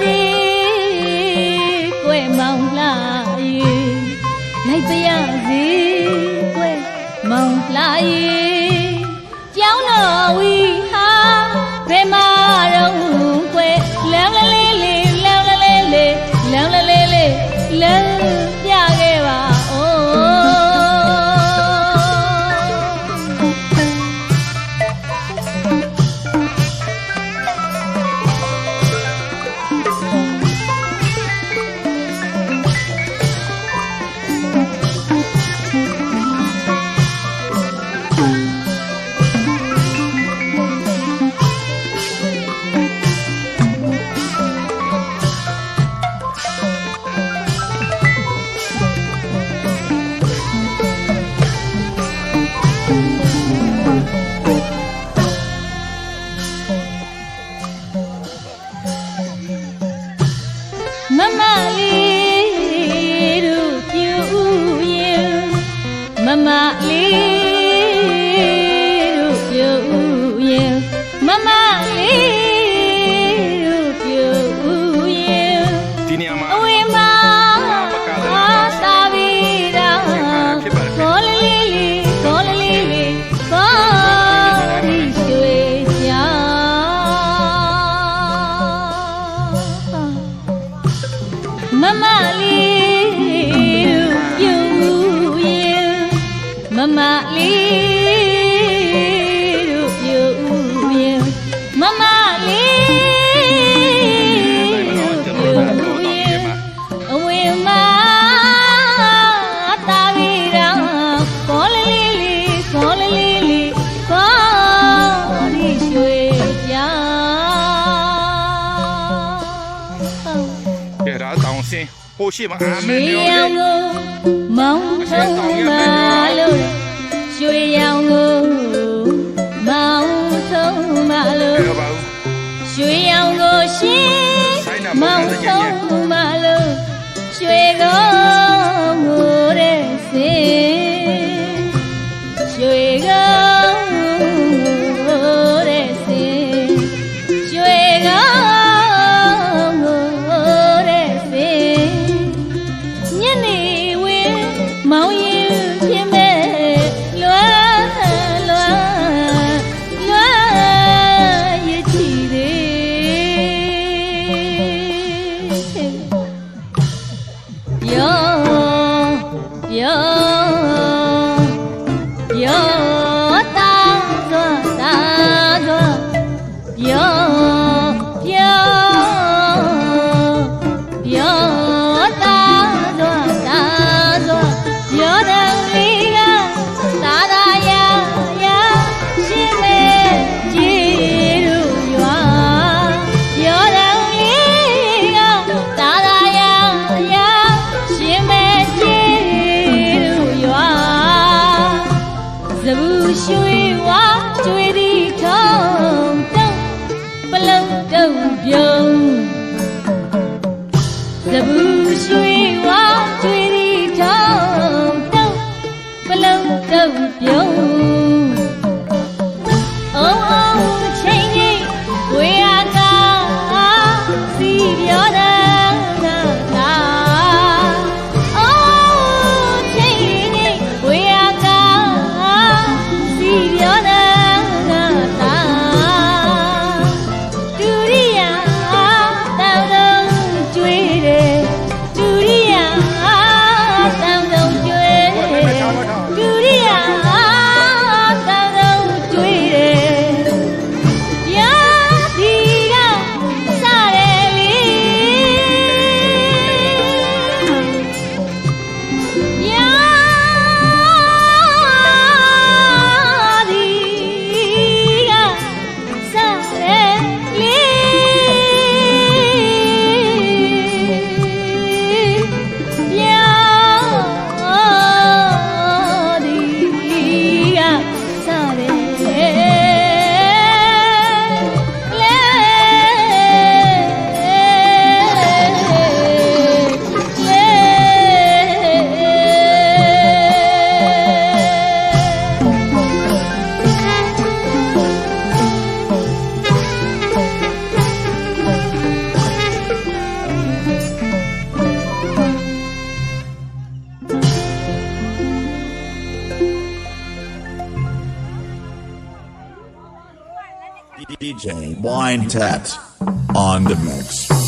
စေကွယ်မောင်လာရေလိုက်ပါရစေကွယ်မောင်လာရေကြောင်းတော်ဝီဟာဘယ်မှာ စဉ်ဟိုရှိမှာအာမင်မြေရောင်ကိုမောင်းထုံးလာလို့ရွှေရောင်ကို wish you Tabs on the mix.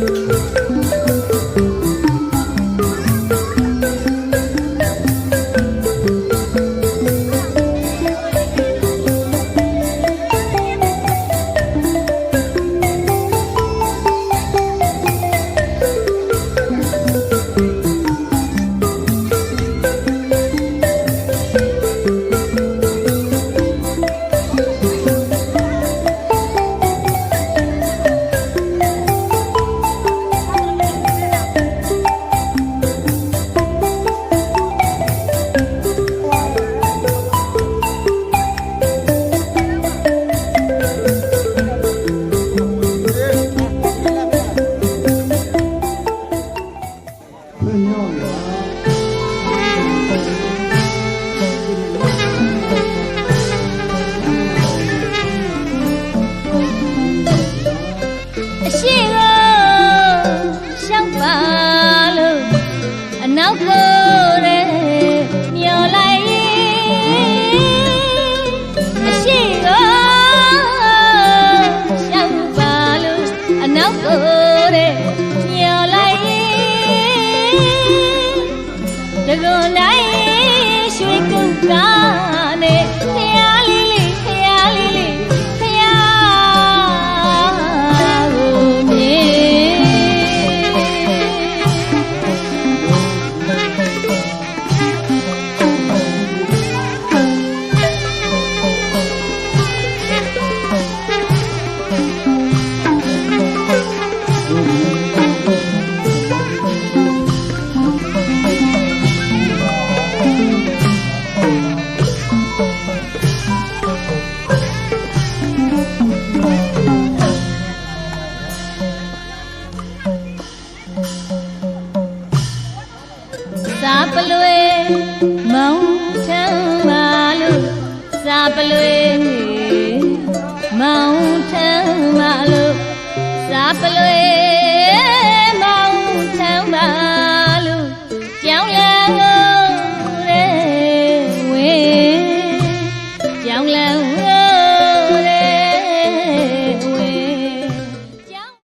က